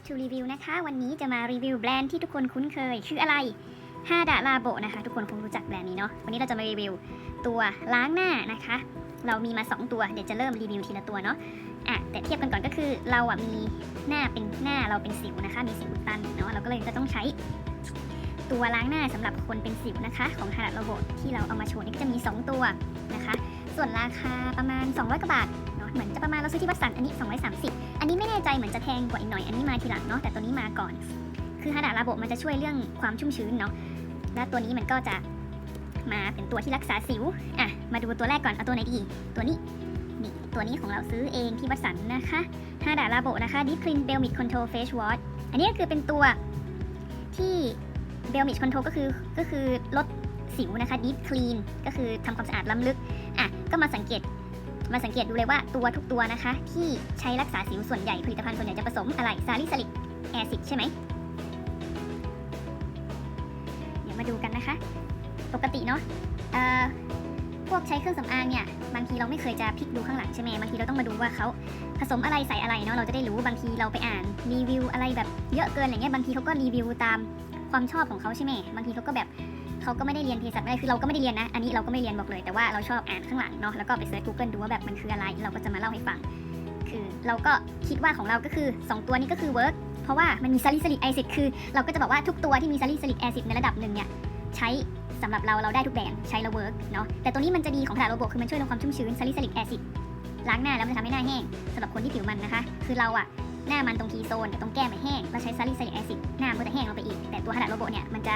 Love to Review นะคะ วันนี้จะมารีวิวแบรนด์ที่ทุกคนคุ้นเคย คืออะไรฮาดาลาโบนะคะ ทุกคนคงรู้จักแบรนด์นี้เนาะวันนี้เราจะมารีวิวตัวล้างหน้านะคะ เรามีมา 2 ตัวเดี๋ยวจะเริ่มรีวิวทีละตัวเนาะอะแต่เทียบกันก่อนก็คือเราอะมีหน้าเป็นหน้าเราเป็นสิวนะคะ มีสิวตันเนาะเราก็เลยจะต้องใช้ตัวล้างหน้าสำหรับคนเป็นสิวนะคะ ของฮาดาลาโบที่เราเอามาโชว์นี่ก็จะมี 2 ตัวนะคะ ส่วนราคาประมาณ 200กว่าบาท เหมือนจะประมาณเราซื้อที่วัดสันอันนี้ 230 อันนี้ไม่แน่ใจเหมือนจะแพงกว่าอีกหน่อย อันนี้มาทีหลังเนาะ แต่ตัวนี้มาก่อน คือฮาดาระบบมันจะช่วยเรื่องความชุ่มชื้นเนาะ และตัวนี้มันก็จะมาเป็นตัวที่รักษาสิว อะ มาดูตัวแรกก่อน เอาตัวไหนดี ตัวนี้ นี่ ตัวนี้ของเราซื้อเองที่วัดสันนะคะฮาดาระบบนะคะ Deep Clean Belmit Control Face Wash อันนี้ก็คือเป็นตัวที่ Belmit Control ก็คือ ก็คือลดสิวนะคะ Deep Clean ก็คือทำความสะอาดล้ำลึก อะ ก็มาสังเกต มาสังเกตดูเลยว่าตัวทุกตัวนะคะ ที่ใช้รักษาสิวส่วนใหญ่ผลิตภัณฑ์ส่วนใหญ่จะผสมอะไรซาลิซิลิกแอซิดใช่ไหมเดี๋ยวมาดูกันนะคะ ปกติเนาะพวกใช้เครื่องสำอางเนี่ยบางทีเราไม่เคยจะพลิกดูข้างหลังใช่ไหมบางทีเราต้องมาดูว่าเขาผสมอะไรใส่อะไรเนาะเราจะได้รู้บางทีเราไปอ่านรีวิวอะไรแบบเยอะเกินอะไรเงี้ยบางทีเขาก็รีวิวตามความชอบของเขาใช่ไหมบางทีเขาก็แบบ เขาก็ไม่ได้เรียนเภสัชอะไรคือเราก็ไม่ได้เรียนนะ อันนี้เราก็ไม่เรียนบอกเลย แต่ว่าเราชอบอ่านข้างหลังเนาะ แล้วก็ไปเสิร์ช Google ดูว่าแบบมันคืออะไร เราก็จะมาเล่าให้ฟัง คือเราก็คิดว่าของเราก็คือ 2 ตัวนี้ก็คือเวิร์กเพราะว่ามันมีซาลิซิลิกแอซิด คือเราก็จะบอกว่าทุกตัวที่มีซาลิซิลิกแอซิดในระดับหนึ่งเนี่ยใช้สำหรับเราเราได้ทุกแบรนด์ใช้แล้วเวิร์กเนาะ แต่ตัวนี้มันจะดีของถาโรโบคือมันช่วยลดความชุ่มชื้นซาลิซิลิกแอซิดล้างหน้าแล้วมันจะทำให้หน้าแห้งสำหรับคนที่ผิวมันนะคะ คือเราอะหน้ามันตรงทีโซนกับตรงแก้มมันแห้งเราใช้ซาลิซิลิกแอซิดหน้ามันก็จะแห้งลงไปอีก แต่ตัวฮาดาโรโบเนี่ยมันจะ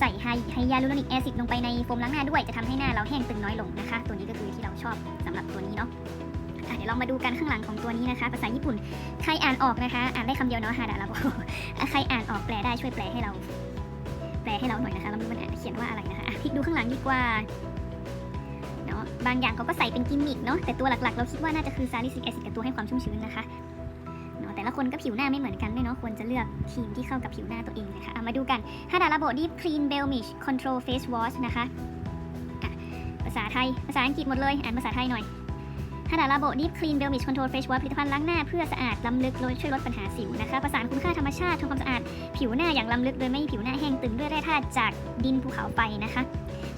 ใส่ไฮไฮยาลูโรนิกแอซิดลงไปในโฟมล้างหน้าด้วยจะทำให้หน้าเราแห้งตึงน้อยลงนะคะ ตัวนี้ก็คือที่เราชอบสำหรับตัวนี้เนาะเดี๋ยวเรามาดูกันข้างหลังของตัวนี้นะคะ ภาษาญี่ปุ่น ใครอ่านออกนะคะ อ่านได้คำเดียวเนาะฮาดาราโบอะใครอ่านออกแปลได้ช่วยแปลให้เรา แปลให้เราหน่อยนะคะเราไม่รู้มันอ่านเขียนว่าอะไรนะคะพลิกดูข้างหลังดีกว่าเนาะบางอย่างเขาก็ใส่เป็นกิมมิคเนาะแต่ตัวหลักๆ เราคิดว่าน่าจะคือซาลิซิกแอซิดกับตัวให้ความชุ่มชื้นนะคะ ละคนก็ผิวหน้าไม่เหมือนกันด้วยเนาะควรจะเลือกครีมที่เข้ากับผิวหน้าตัวเองนะคะอะมาดูกันฮาดาระบบ Deep Clean Belmish Control Face Wash นะคะภาษาไทย ภาษาอังกฤษหมดเลย อ่านภาษาไทยหน่อยฮาดาระบบ Deep Clean Belmish Control Face Wash ผลิตภัณฑ์ล้างหน้าเพื่อสะอาดล้ำลึกโดยช่วยลดปัญหาสิวนะคะประสานคุณค่าธรรมชาติทำความสะอาด ผิวหน้าอย่างล้ำลึกโดยไม่ให้ผิวหน้าแห้งตึงด้วยแร่ธาตุจากดินภูเขาไฟนะคะ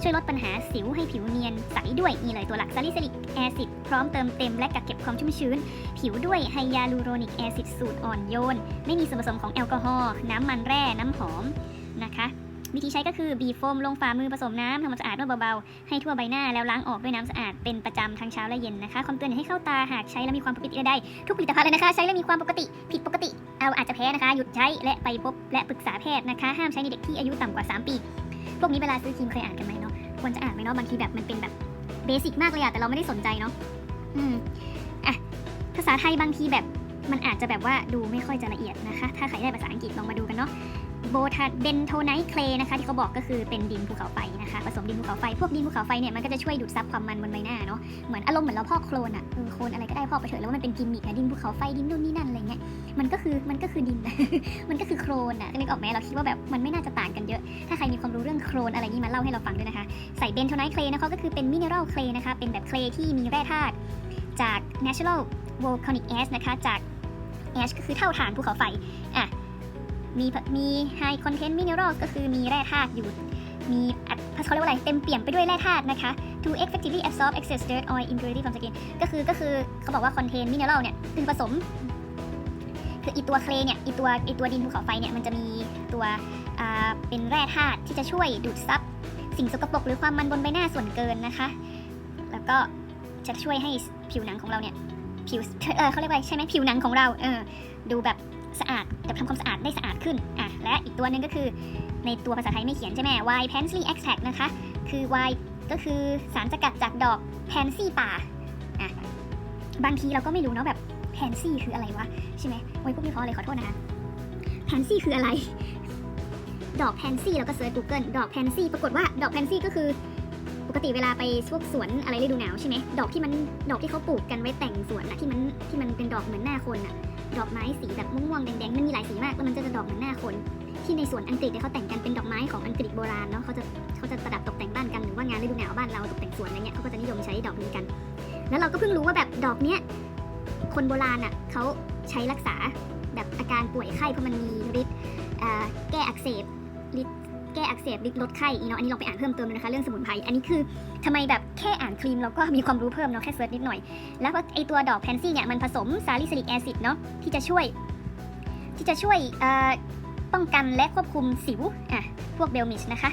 ช่วยลดปัญหาสิวให้ผิวเนียนใสด้วยนี่เลยตัวหลักซาลิซิลิกแอซิดพร้อมเติมเต็มและกักเก็บความชุ่มชื้น ผิวด้วยไฮยาลูโรนิกแอซิดสูตรอ่อนโยน ไม่มีส่วนผสมของแอลกอฮอล์น้ำมันแร่น้ำหอมนะคะวิธีใช้ก็คือบีบโฟมลงฝ่ามือผสมน้ำทำความสะอาดนวดเบาๆ ให้ทั่วใบหน้าแล้วล้างออกด้วยน้ำสะอาดเป็นประจำทั้งเช้าและเย็นนะคะความเตือนให้เข้าตาหากใช้แล้วมีความปกติใดๆทุกผลิตภัณฑ์เลยนะคะ ใช้แล้วมีความปกติ ผิดปกติ เอาอาจจะแพ้นะคะ หยุดใช้และไปพบและปรึกษาแพทย์นะคะ ห้ามใช้ในเด็กที่อายุต่ำกว่า 3 ปี พวกนี้เวลาซื้อครีมเคยอ่านกันไหมเนาะควรจะอ่านไหมเนาะบางทีแบบมันเป็นแบบเบสิกมากเลยอะแต่เราไม่ได้สนใจเนาะอืมอะภาษาไทยบางทีแบบมันอาจจะแบบว่าดูไม่ค่อยจะละเอียดนะคะ ถ้าใครได้ภาษาอังกฤษลองมาดูกันเนาะ โบทาเบนโทไนท์เคลนะคะที่เขาบอกก็คือเป็นดินภูเขาไฟนะคะผสมดินภูเขาไฟพวกดินภูเขาไฟเนี่ยมันก็จะช่วยดูดซับความมันบนใบหน้าเนาะเหมือนอารมณ์เหมือนเราพอกโคลนอะเออโคลนอะไรก็ได้พอกไปเถอะแล้วมันเป็นกิมมิคอะดินภูเขาไฟดินนู่นนี่นั่นอะไรเงี้ยมันก็คือมันก็คือดิน มันก็คือโคลนอะนึกออกไหมเราคิดว่าแบบมันไม่น่าจะต่างกันเยอะ ถ้าใครมีความรู้เรื่องโคลนอะไรนี้มาเล่าให้เราฟังด้วยนะคะใส่เบนโทไนท์เคลนะคะก็คือเป็นมิเนอรัลเคลนะคะเป็นแบบเคลที่มีแร่ธาตุจาก natural volcanic ash นะคะจาก ash ก็คือเท่าฐานภูเขาไฟอะ มีมี high content mineral ก็คือมีแร่ธาตุอยู่ มีอัดเขาเรียกว่าอะไร เต็มเปี่ยมไปด้วยแร่ธาตุนะคะ to effectively absorb excess dirt oil impurity from skin ก็คือก็คือเขาบอกว่า contain mineral เนี่ยคือผสม คืออีตัวเคลเนี่ยอีตัวอีตัวดินภูเขาไฟเนี่ยมันจะมีตัวเป็นแร่ธาตุที่จะช่วยดูดซับสิ่งสกปรกหรือความมันบนใบหน้าส่วนเกินนะคะ แล้วก็จะช่วยให้ผิวหนังของเราเนี่ยผิวเออเขาเรียกว่าใช่ไหมผิวหนังของเราเออดูแบบ สะอาดแบบทำความสะอาดได้สะอาดขึ้นอะและอีกตัวหนึ่งก็คือในตัวภาษาไทยไม่เขียนใช่ไหม Y Pansy Extract นะคะ คือ Y ก็คือสารสกัดจากดอก Pansy ป่าอะบางทีเราก็ไม่รู้เนาะแบบ Pansy คืออะไรวะ ใช่ไหมโอ้ยพวกนี้เพราอะไรขอโทษนะคะ Pansy คืออะไร ดอก Pansy แล้วก็เซิร์ช Google ดอก Pansy ปรากฏว่าดอก Pansy ก็คือปกติเวลาไปพวกสวนอะไรฤดูหนาวใช่ไหมดอกที่มันดอกที่เขาปลูกกันไว้แต่งสวนอะที่มันที่มันเป็นดอกเหมือนหน้าคนอะ ดอกไม้สีแบบม่วงๆแดงๆมันมีหลายสีมากแล้วมันจะดอกเหมือนหน้าคน ที่ในสวนอังกฤษเนี่ยเขาแต่งกันเป็นดอกไม้ของอังกฤษโบราณเนาะเขาจะเขาจะประดับตกแต่งบ้านกันหรือว่างานฤดูหนาวบ้านเราตกแต่งสวนอะไรเงี้ยเขาก็จะนิยมใช้ดอกนี้กัน แล้วเราก็เพิ่งรู้ว่าแบบดอกเนี้ยคนโบราณอะเขาใช้รักษาแบบอาการป่วยไข้เพราะมันมีฤทธิ์แก้อักเสบฤทธิ์ แก้อักเสบลดไข้อีกเนาะอันนี้ลองไปอ่านเพิ่มเติมนะคะเรื่องสมุนไพรอันนี้คือทำไมแบบแค่อ่านครีมเราก็มีความรู้เพิ่มเนาะแค่เซิร์ชนิดหน่อย แล้วก็ไอตัวดอกแพนซี่เนี่ยมันผสมซาลิซิลิกแอซิดเนาะที่จะช่วย ที่จะช่วยป้องกันและควบคุมสิวอะพวกเบลมิชนะคะ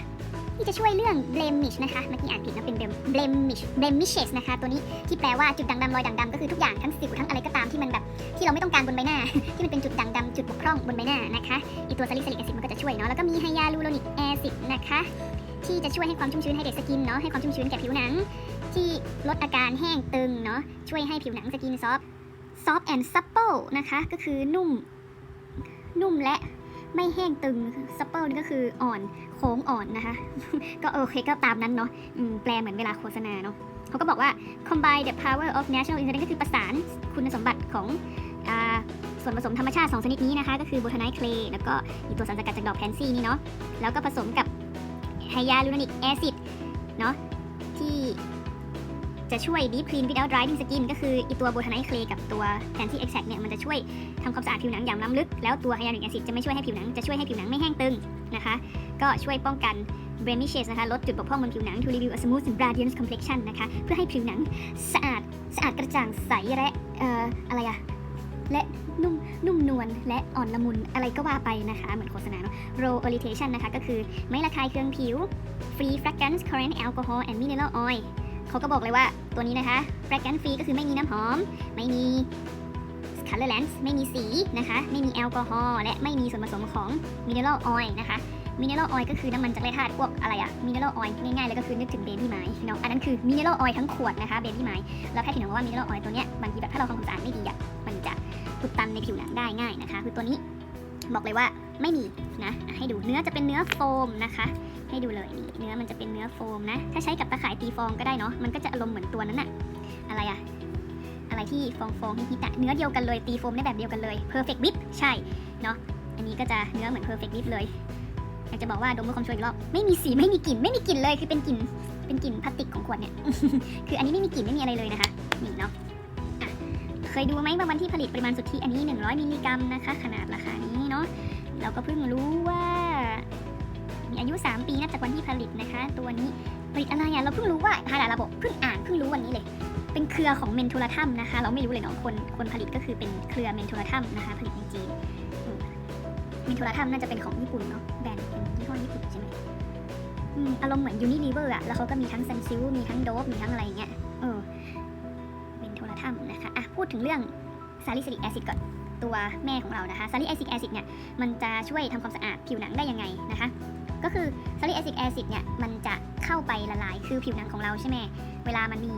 ที่จะช่วยเรื่อง blemish นะคะ เมื่อกี้อ่านผิดนะเป็น blemish blemishes นะคะ ตัวนี้ที่แปลว่าจุดด่างดำรอยด่างดำก็คือทุกอย่างทั้งสิวทั้งอะไรก็ตามที่มันแบบที่เราไม่ต้องการบนใบหน้า ที่มันเป็นจุดด่างดำจุดบกพร่องบนใบหน้านะคะอีตัวซาลิซิลิกแอซิดมันก็จะช่วยเนาะแล้วก็มีไฮยาลูโรนิกแอซิดนะคะที่จะช่วยให้ความชุ่มชื้นให้เด็กสกินเนาะให้ความชุ่มชื้นแก่ผิวหนัง ที่ลดอาการแห้งตึงเนาะช่วยให้ผิวหนังสกินซอฟซอฟแอนด์ซัปเปิลนะคะก็คือนุ่มนุ่มและ ไม่แห้งตึงซัปเปิลนี่ก็คืออ่อนโค้งอ่อนนะคะ ก็โอเคก็ตามนั้นเนาะแปลเหมือนเวลาโฆษณาเนาะเขาก็บอกว่า combine the power of natural ingredient ก็คือประสานคุณสมบัติของอส่วนผสมธรรมชาติ 2 ชนิดนี้นะคะ ก็คือโบท a ไน c ์เคลแล้วก็อีกตัวสารสกัดจากดอกแพนซี่นี่เนาะแล้วก็ผสมกับไฮยาลูโรนิกแอซิดเนาะที่ จะช่วย deep clean without drying skin ก็คืออีตัวโบท a ไน c ์เคลกับตัว pansy extract เนี่ยมันจะช่วยทำความสะอาดผิวหนังอย่างล้ำลึก แล้วตัวไฮยาลูรนิกแอซิดจะไม่ช่วยให้ผิวหนังจะช่วยให้ผิวหนังไม่แห้งตึงนะคะ ก็ช่วยป้องกัน blemishes นะคะลดจุดบกพร่องบนผิวหนัง to review a smooth and radiant complexion นะคะเพื่อให้ผิวหนังสะอาดสะอาดกระจ่างใสและเอ่ออะไรอะและนุ่มนุ่มนวลและอ่อนละมุนอะไรก็ว่าไปนะคะ เหมือนโฆษณาเนาะ roll orientation นะคะ ก็คือไม่ระคายเคืองผิว free fragrance current alcohol and mineral oil เขาก็บอกเลยว่าตัวนี้นะคะ fragrance free ก็คือไม่มีน้ำหอม ไม่มี colorless ไม่มีสีนะคะ ไม่มีแอลกอฮอล์และไม่มีส่วนผสมของ mineral oil นะคะมิเนอรัลออยล์ก็คือน้ำมันจากแร่ธาตุพวกอะไรอะมิเนอรัลออยล์ง่ายๆเลยก็คือนึกถึงเบบี้ไม้เนาะอันนั้นคือมิเนอรัลออยล์ทั้งขวดนะคะเบบี้ไม้แล้วแพทย์ถึงบอกว่ามิเนอรัลออยล์ตัวเนี้ยบางทีแบบถ้าเราทำความสะอาดไม่ดีอะมันจะอุดตันในผิวหนังได้ง่ายนะคะ คือตัวนี้บอกเลยว่าไม่มีนะให้ดูเนื้อจะเป็นเนื้อโฟมนะคะ ให้ดูเลยนี่เนื้อมันจะเป็นเนื้อโฟมนะ ถ้าใช้กับตะข่ายตีฟองก็ได้เนาะมันก็จะอารมณ์เหมือนตัวนั้นอะอะไรอะอะไรที่ฟองฟองๆฮิตอะเนื้อเดียวกันเลยตีโฟมได้แบบเดียวกันเลย perfect whip ใช่เนาะอันนี้ก็จะเนื้อเหมือน perfect whip เลยอยากจะบอกว่าดมเพื่อความชัวร์อีกรอบไม่มีสีไม่มีกลิ่นไม่มีกลิ่นเลยคือเป็นกลิ่นเป็นกลิ่นพลาสติกของขวดเนี่ยคืออันนี้ไม่มีกลิ่นไม่มีอะไรเลยนะคะนี่เนาะเคยดูไหมว่าวันที่ผลิตปริมาณสุทธิอันนี้ 100 มิลลิกรัมนะคะ ขนาดราคานี้เนาะเราก็เพิ่งรู้ว่า อายุ 3 ปีนับจากวันที่ผลิตนะคะ ตัวนี้ผลิตอะไรอะเราเพิ่งรู้ว่าฮาราระบบเพิ่งอ่านเพิ่งรู้วันนี้เลย เป็นเครือของเมนโทรทัมนะคะ เราไม่รู้เลยเนาะคนคนผลิตก็คือเป็นเครือเมนโทรทัมนะคะ ผลิตในจีนเมนโทรทัมน่าจะเป็นของญี่ปุ่นเนาะแบรนด์เป็นยี่ห้อญี่ปุ่นใช่ไหมอารมณ์เหมือนยูนิลีเวอร์อะแล้วเขาก็มีทั้งซันซิลมีทั้งโดบมีทั้งอะไรเงี้ยเออเมนโทรทัมนะคะอะพูดถึงเรื่องซาลิซิลิกแอซิดก่อนตัวแม่ของเรานะคะซาลิซิลิกแอซิดเนี่ยมันจะช่วยทำความสะอาดผิวหนังได้ยังไงนะคะ ก็คือซาลิซิลิกแอซิดเนี่ยมันจะเข้าไปละลายคือผิวหนังของเราใช่ไหมเวลามันมี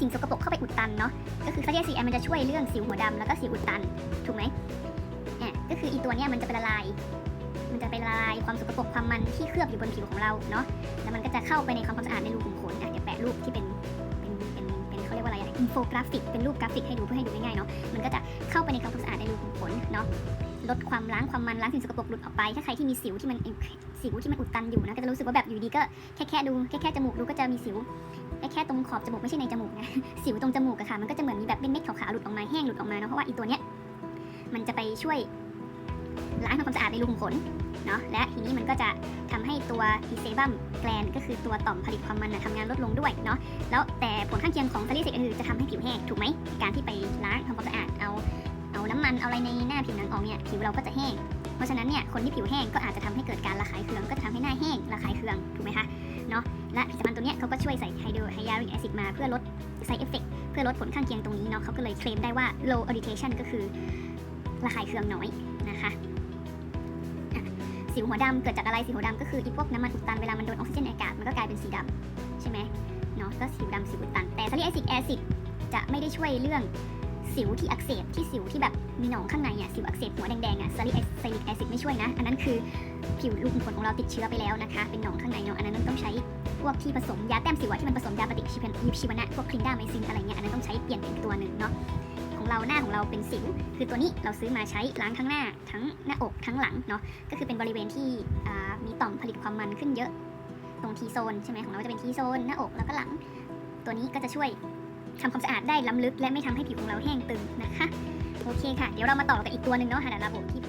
สิ่งสกปรกเข้าไปอุดตันเนาะก็คือซาลิซิลิกมันจะช่วยเรื่องสิวหัวดำแล้วก็สิวอุดตันถูกไหมอะก็คืออีตัวเนี้ยมันจะไปละลาย มันจะไปละลายความสกปรกความมันที่เคลือบอยู่บนผิวของเราเนาะแล้วมันก็จะเข้าไปในความสะอาดในรูขุมขนอะเดี๋ยวแปะรูปที่เป็นเป็นเป็นเป็นเขาเรียกว่าอะไรอะอินโฟกราฟิก เป็นรูปกราฟิกให้ดูเพื่อให้ดูง่ายๆเนาะ มันก็จะเข้าไปในความสะอาดในรูขุมขนเนาะ ลดความล้างความมันล้างสิ่งสกปรกหลุดออกไป ถ้าใครที่มีสิวที่มันสิวที่มันอุดตันอยู่นะก็จะรู้สึกว่าแบบอยู่ดีก็แค่แค่ดูแค่แค่จมูกดูก็จะมีสิวแค่แค่ตรงขอบจมูกไม่ใช่ในจมูกนะสิวตรงจมูกอะค่ะมันก็จะเหมือนมีแบบเป็นเม็ดขาวๆหลุดออกมาแห้งหลุดออกมาเนาะเพราะว่าอีตัวเนี้ยมันจะไปช่วยล้างทำความสะอาดในรูขุมขนเนาะและทีนี้มันก็จะทำให้ตัวอีเซบัมแกลนก็คือตัวต่อมผลิตความมันนะทำงานลดลงด้วยเนาะแล้วแต่ผลข้างเคียงของซาลิซิกก็คือจะทำให้ผิวแห้งถูกไหมการที่ไปล้างทำความสะอาดเอา น้ำมันเอาอะไรในหน้าผิวหนังออกเนี่ยผิวเราก็จะแห้ง เพราะฉะนั้นเนี่ยคนที่ผิวแห้งก็อาจจะทำให้เกิดการระคายเคืองก็จะทำให้หน้าแห้งระคายเคืองถูกไหมคะเนาะและผลิตภัณฑ์ตัวเนี้ยเขาก็ช่วยใส่ไฮโดรไฮยาลูริกแอซิดมาเพื่อลด side effect เพื่อลดผลข้างเคียงตรงนี้เนาะเขาก็เลยเคลมได้ว่า low irritation ก็คือระคายเคืองน้อยนะคะสิวหัวดำเกิดจากอะไรสิวหัวดำก็คืออีพวกน้ำมันอุดตันเวลามันโดนออกซิเจนอากาศมันก็กลายเป็นสีดำใช่ไหมเนาะก็สิวดำสิวอุดตันแต่ซาลิแอซิกแอซิดจะไม่ได้ช่วยเรื่อง สิวที่อักเสบที่สิวที่แบบมีหนองข้างในอะสิวอักเสบหัวแดงๆอะซาลิไซลิกแอซิดไม่ช่วยนะ อันนั้นคือผิวลูกขุมขนของเราติดเชื้อไปแล้วนะคะ เป็นหนองข้างในเนาะอันนั้นต้องใช้พวกที่ผสมยาแต้มสิวที่มันผสมยาปฏิชีวนชีวนะพวกคลินดาไมซินอะไรเงี้ยอันนั้นต้องใช้เปลี่ยนเป็นตัวหนึ่งเนาะของเราหน้าของเราเป็นสิว คือตัวนี้เราซื้อมาใช้ล้างทั้งหน้าทั้งหน้าอกทั้งหลังเนาะก็คือเป็นบริเวณที่มีต่อมผลิตความมันขึ้นเยอะ ตรงทีโซนใช่ไหมของเราจะเป็นทีโซนหน้าอกแล้วก็หลังตัวนี้ก็จะช่วย ทำความสะอาดได้ล้ำลึก และไม่ทำให้ผิวของเราแห้งตึงนะคะ โอเคค่ะ เดี๋ยวเรามาต่อกันอีกตัวหนึ่งเนาะฮานาระบบที่